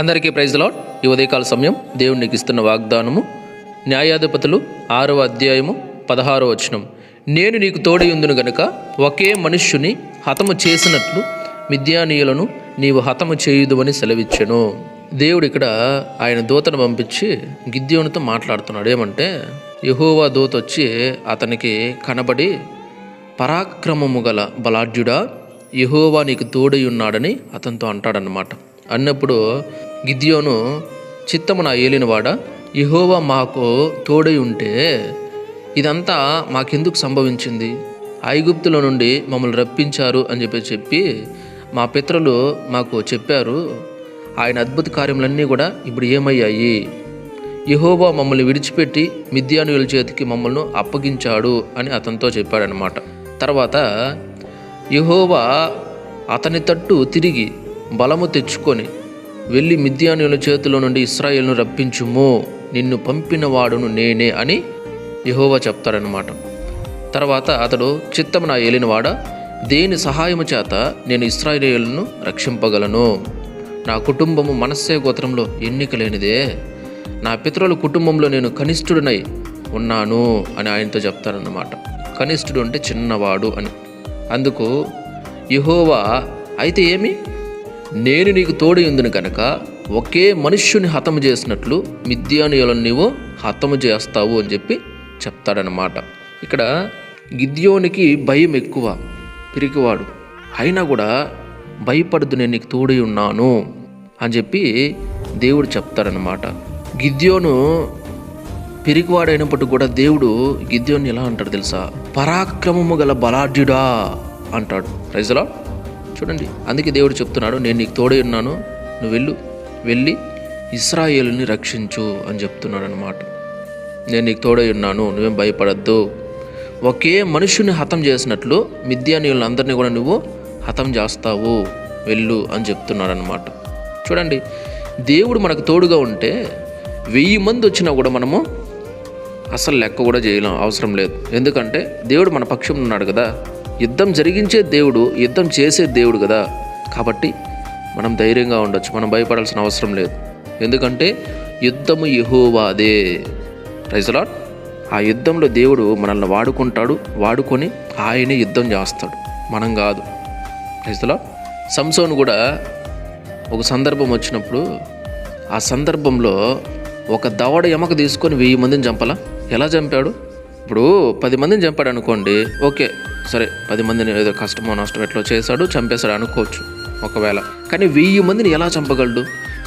అందరికీ praise lord ఈ ఉదయకాల సమయం దేవునికి ఇస్తున్న వాగ్దానము న్యాయాధిపతులు ఆరవ అధ్యాయము పదహారో వచనం. నేను నీకు తోడయుందును గనుక ఒకే మనుష్యుని హతము చేసినట్లు మిథ్యానీయులను నీవు హతము చేయుదు అని సెలవిచ్చెను. దేవుడు ఇక్కడ ఆయన దూతను పంపించి గిద్యోనితో మాట్లాడుతున్నాడు. ఏమంటే యహోవా దూత వచ్చి అతనికి కనబడి పరాక్రమము గల బలాఢ్యుడా యహోవా నీకు తోడై ఉన్నాడని అతనితో అంటాడనమాట అన్నప్పుడు గిద్యోను చిత్తము నా ఏలినవాడ యహోవా మాకు తోడై ఉంటే ఇదంతా మాకెందుకు సంభవించింది? ఐగుప్తుల నుండి మమ్మల్ని రప్పించారు అని చెప్పి చెప్పి మా పిత్రులు మాకు చెప్పారు. ఆయన అద్భుత కార్యములన్నీ కూడా ఇప్పుడు ఏమయ్యాయి? యహోవా మమ్మల్ని విడిచిపెట్టి మిద్యానుయుల చేతికి మమ్మల్ని అప్పగించాడు అని అతనితో చెప్పాడనమాట తర్వాత యహోవా అతని తట్టు తిరిగి బలము తెచ్చుకొని వెళ్ళి మిద్యానుల చేతిలో నుండి ఇస్రాయేల్ను రప్పించుము. నిన్ను పంపిన వాడును నేనే అని యహోవా చెప్తాడనమాట తర్వాత అతడు చిత్తము నా ఏలినవాడ దేని సహాయము చేత నేను ఇస్రాయేలును రక్షింపగలను? నా కుటుంబము మనస్సే గోత్రంలో ఎన్నిక లేనిదే. నా పితరుల కుటుంబంలో నేను కనిష్ఠుడినై ఉన్నాను అని ఆయనతో చెప్తారన్నమాట. కనిష్ఠుడు అంటే చిన్నవాడు అని. అందుకు యహోవా అయితే ఏమి? నేను నీకు తోడి ఉందిని కనుక ఒకే మనుష్యుని హతము చేసినట్లు మిద్యానుయులను నీవు హతము చేస్తావు అని చెప్పి చెప్తాడనమాట ఇక్కడ గిద్యోనికి భయం ఎక్కువ పిరికివాడు. అయినా కూడా భయపడద్దు నేను నీకు తోడై ఉన్నాను అని చెప్పి దేవుడు చెప్తాడనమాట గిద్యోను పిరికివాడైనప్పటికీ కూడా దేవుడు గిద్యోని ఎలా అంటాడు తెలుసా? పరాక్రమము గల బలాఢ్యుడా అంటాడు. రైజలా చూడండి. అందుకే దేవుడు చెప్తున్నాడు నేను నీకు తోడై ఉన్నాను నువ్వు వెళ్ళు వెళ్ళి ఇస్రాయేల్ని రక్షించు అని చెప్తున్నాడు అనమాట నేను నీకు తోడై ఉన్నాను నువ్వేం భయపడద్దు. ఒకే మనుషుని హతం చేసినట్లు మిద్యానీయులందరినీ కూడా నువ్వు హతం చేస్తావు వెళ్ళు అని చెప్తున్నాడు అనమాట చూడండి దేవుడు మనకు తోడుగా ఉంటే వెయ్యి మంది వచ్చినా కూడా మనము అసలు లెక్క కూడా చేయలేం అవసరం లేదు. ఎందుకంటే దేవుడు మన పక్షం ఉన్నాడు కదా. యుద్ధం జరిగించే దేవుడు యుద్ధం చేసే దేవుడు కదా. కాబట్టి మనం ధైర్యంగా ఉండొచ్చు. మనం భయపడాల్సిన అవసరం లేదు. ఎందుకంటే యుద్ధము యహోవాదే. రైజలాట్ ఆ యుద్ధంలో దేవుడు మనల్ని వాడుకుంటాడు వాడుకొని ఆయనే యుద్ధం చేస్తాడు. మనం కాదు. రైజలాట్ సంసోన్ కూడా ఒక సందర్భం వచ్చినప్పుడు ఆ సందర్భంలో ఒక దవడ ఎమక తీసుకొని వెయ్యి మందిని చంపాలా? ఎలా చంపాడు? ఇప్పుడు పది మందిని చంపాడు అనుకోండి. ఓకే. సరే పది మందిని ఏదో కష్టమో నష్టం ఎట్లా చేశాడు చంపేశాడు అనుకోవచ్చు ఒకవేళ. కానీ వెయ్యి మందిని ఎలా చంపగలడు?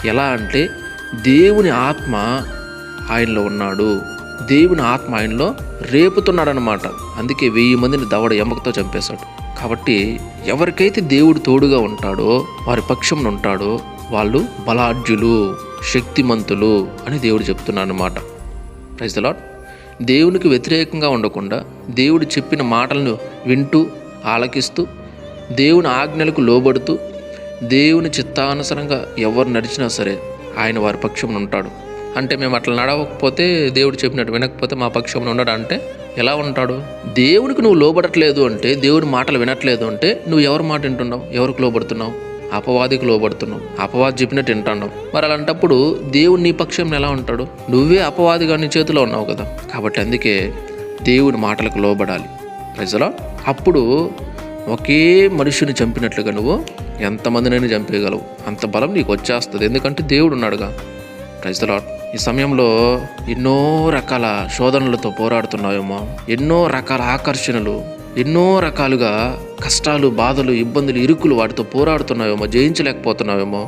ఎలా అంటే దేవుని ఆత్మ ఆయనలో ఉన్నాడు. దేవుని ఆత్మ ఆయనలో రేపుతున్నాడనమాట అందుకే వెయ్యి మందిని దవడ ఎమ్మకతో చంపేశాడు. కాబట్టి ఎవరికైతే దేవుడు తోడుగా ఉంటాడో వారి పక్షంలో ఉంటాడో వాళ్ళు బలాఢ్యులు శక్తిమంతులు అని దేవుడు చెప్తున్నాడు అనమాట ప్రైజ్ ద లాట్ దేవునికి వ్యతిరేకంగా ఉండకుండా దేవుడు చెప్పిన మాటలను వింటూ ఆలకిస్తూ దేవుని ఆజ్ఞలకు లోబడుతూ దేవుని చిత్తానుసరంగా ఎవరు నడిచినా సరే ఆయన వారి పక్షంలో ఉంటాడు. అంటే మేము అట్లా నడవకపోతే దేవుడు చెప్పినట్టు వినకపోతే మా పక్షంలో ఉన్నాడు అంటే ఎలా ఉంటాడు? దేవునికి నువ్వు లోబడట్లేదు అంటే దేవుడి మాటలు వినట్లేదు అంటే నువ్వు ఎవరి మాట వింటున్నావు? ఎవరికి లోబడుతున్నావు? అపవాదికి లోబడుతున్నావు. అపవాది చెప్పినట్టు వింటున్నావు. మరి అలాంటప్పుడు దేవుడు నీ పక్షం ఎలా ఉంటాడు? నువ్వే అపవాదిగా నీ చేతిలో ఉన్నావు కదా. కాబట్టి అందుకే దేవుడి మాటలకు లోబడాలి. ప్రజల అప్పుడు ఒకే మనిషిని చంపినట్లుగా నువ్వు ఎంతమందినైనా చంపేయగలవు. అంత బలం నీకు వచ్చేస్తుంది. ఎందుకంటే దేవుడు ఉన్నాడుగా. ప్రజల ఈ సమయంలో ఎన్నో రకాల శోధనలతో పోరాడుతున్నావేమో. ఎన్నో రకాల ఆకర్షణలు. ఎన్నో రకాలుగా కష్టాలు బాధలు ఇబ్బందులు ఇరుకులు వాటితో పోరాడుతున్నావేమో జయించలేకపోతున్నావేమో.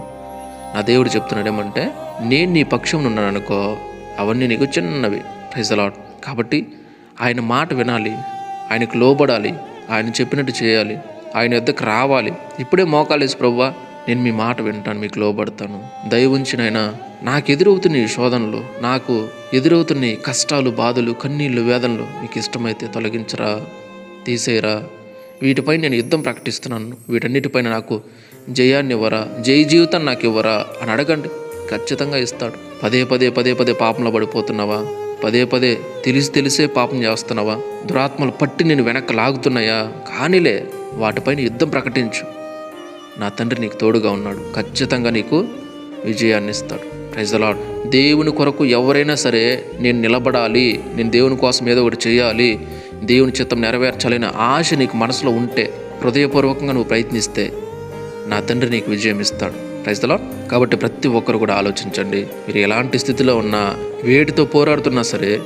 నా దేవుడు చెప్తున్నాడు ఏమంటే నేను నీ పక్షం ఉన్నాను అనుకో అవన్నీ నీకు చిన్నవి. ప్రైజలాడ్ కాబట్టి ఆయన మాట వినాలి ఆయనకు లోబడాలి ఆయన చెప్పినట్టు చేయాలి ఆయన యొద్దకు రావాలి. ఇప్పుడే మోకాలేసి ప్రవ్వా నేను మీ మాట వింటాను మీకు లోబడతాను. దయ ఉంచినైనా నాకు ఎదురవుతున్న ఈ శోధనలు నాకు ఎదురవుతున్న కష్టాలు బాధలు కన్నీళ్ళు వేదనలు మీకు ఇష్టమైతే తొలగించరా తీసేయరా వీటిపై నేను యుద్ధం ప్రకటిస్తున్నాను. వీటన్నిటిపైన నాకు జయాన్ని ఇవ్వరా జై జీవితం నాకు ఇవ్వరా అని అడగండి. ఖచ్చితంగా ఇస్తాడు. పదే పదే పదే పదే పాపంలో పడిపోతున్నావా? పదే పదే తెలిసి తెలిసే పాపం చేస్తున్నావా? దురాత్మలు పట్టి నేను వెనక్కి లాగుతున్నాయా? కానిలే వాటిపైన యుద్ధం ప్రకటించు. నా తండ్రి నీకు తోడుగా ఉన్నాడు. ఖచ్చితంగా నీకు విజయాన్ని ఇస్తాడు ప్రైజలాడ్ దేవుని కొరకు ఎవరైనా సరే నేను నిలబడాలి. నేను దేవుని కోసం ఏదో ఒకటి చేయాలి. దేవుని చిత్తం నెరవేర్చాలనే ఆశ నీకు మనసులో ఉంటే హృదయపూర్వకంగా నువ్వు ప్రయత్నిస్తే నా తండ్రి నీకు విజయం ఇస్తాడు. ప్రైజ్లో కాబట్టి ప్రతి ఒక్కరు కూడా ఆలోచించండి. మీరు ఎలాంటి స్థితిలో ఉన్నా వేడితో పోరాడుతున్నా సరే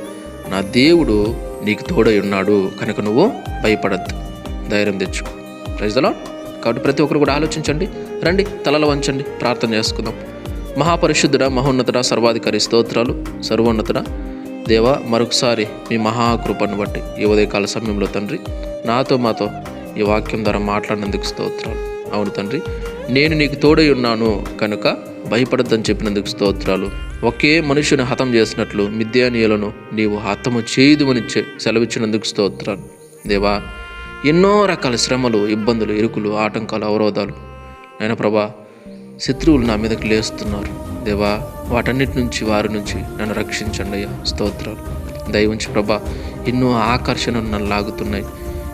నా దేవుడు నీకు తోడై ఉన్నాడు. కనుక నువ్వు భయపడద్దు. ధైర్యం తెచ్చుకో. ప్రైజ్లో కాబట్టి ప్రతి ఒక్కరు కూడా ఆలోచించండి. రండి తలలు వంచండి. ప్రార్థన చేసుకుందాం. మహాపరిశుద్ధుడ మహోన్నతుడ సర్వాధికారి స్తోత్రాలు సర్వోన్నతుడ దేవా మరొకసారి మీ మహాకృపను బట్టి ఈ ఉదయకాల సమయంలో తండ్రి నాతో మాతో ఈ వాక్యం ద్వారా మాట్లాడినందుకు స్తోత్రాలు. అవును తండ్రి నేను నీకు తోడై ఉన్నాను కనుక భయపడద్దని చెప్పినందుకు స్తోత్రాలు. ఒకే మనుషుని హతం చేసినట్లు మిథ్యానీయులను నీవు హతము చేయదుమని చె- సెలవిచ్చినందుకు స్తోత్రాలు. దేవా ఎన్నో రకాల శ్రమలు ఇబ్బందులు ఇరుకులు ఆటంకాలు అవరోధాలు. నేను ప్రభా శత్రువులు నా మీదకి లేస్తున్నారు. దేవా వాటన్నిటి నుంచి వారి నుంచి నన్ను రక్షించండి అయ్యా. స్తోత్రాలు. దయవుంచి ప్రభా ఎన్నో ఆకర్షణలు నన్ను లాగుతున్నాయి.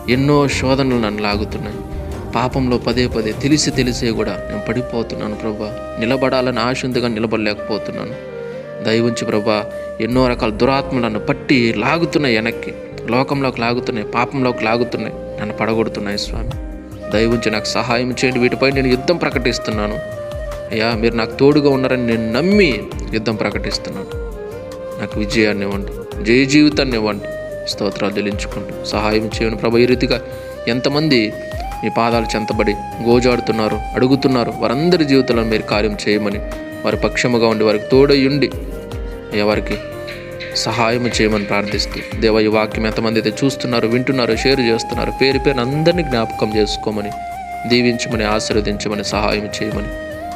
ఎన్నో శోధనలు నన్ను లాగుతున్నాయి. పాపంలో పదే పదే తెలిసి తెలిసే కూడా నేను పడిపోతున్నాను ప్రభా. నిలబడాలని ఆశ ఉందిగా నిలబడలేకపోతున్నాను. దయవుంచి ప్రభా ఎన్నో రకాల దురాత్మలను నన్ను పట్టి లాగుతున్నాయి వెనక్కి. లోకంలోకి లాగుతున్నాయి పాపంలోకి లాగుతున్నాయి. నన్ను పడగొడుతున్నాయి స్వామి. దయవుంచి నాకు సహాయం చేయండి. వీటిపై నేను యుద్ధం ప్రకటిస్తున్నాను. అయ్యా మీరు నాకు తోడుగా ఉన్నారని నేను నమ్మి యుద్ధం ప్రకటిస్తున్నాను. నాకు విజయాన్ని ఇవ్వండి జయ జీవితాన్ని ఇవ్వండి. స్తోత్రాలు చెల్లించుకుంటూ సహాయం చేయను ప్రభు. ఈ రీతిగా ఎంతమంది మీ పాదాలు చెంతబడి గోజాడుతున్నారు అడుగుతున్నారు వారందరి జీవితంలో మీరు కార్యం చేయమని వారి పక్షముగా ఉండి వారికి తోడయ్యుండి అయ్యా వారికి సహాయం చేయమని ప్రార్థిస్తూ దేవ ఈ వాక్యం ఎంతమంది అయితే చూస్తున్నారు వింటున్నారు షేర్ చేస్తున్నారు పేరు పేరు అందరినీ జ్ఞాపకం చేసుకోమని దీవించమని ఆశీర్వదించమని సహాయం చేయమని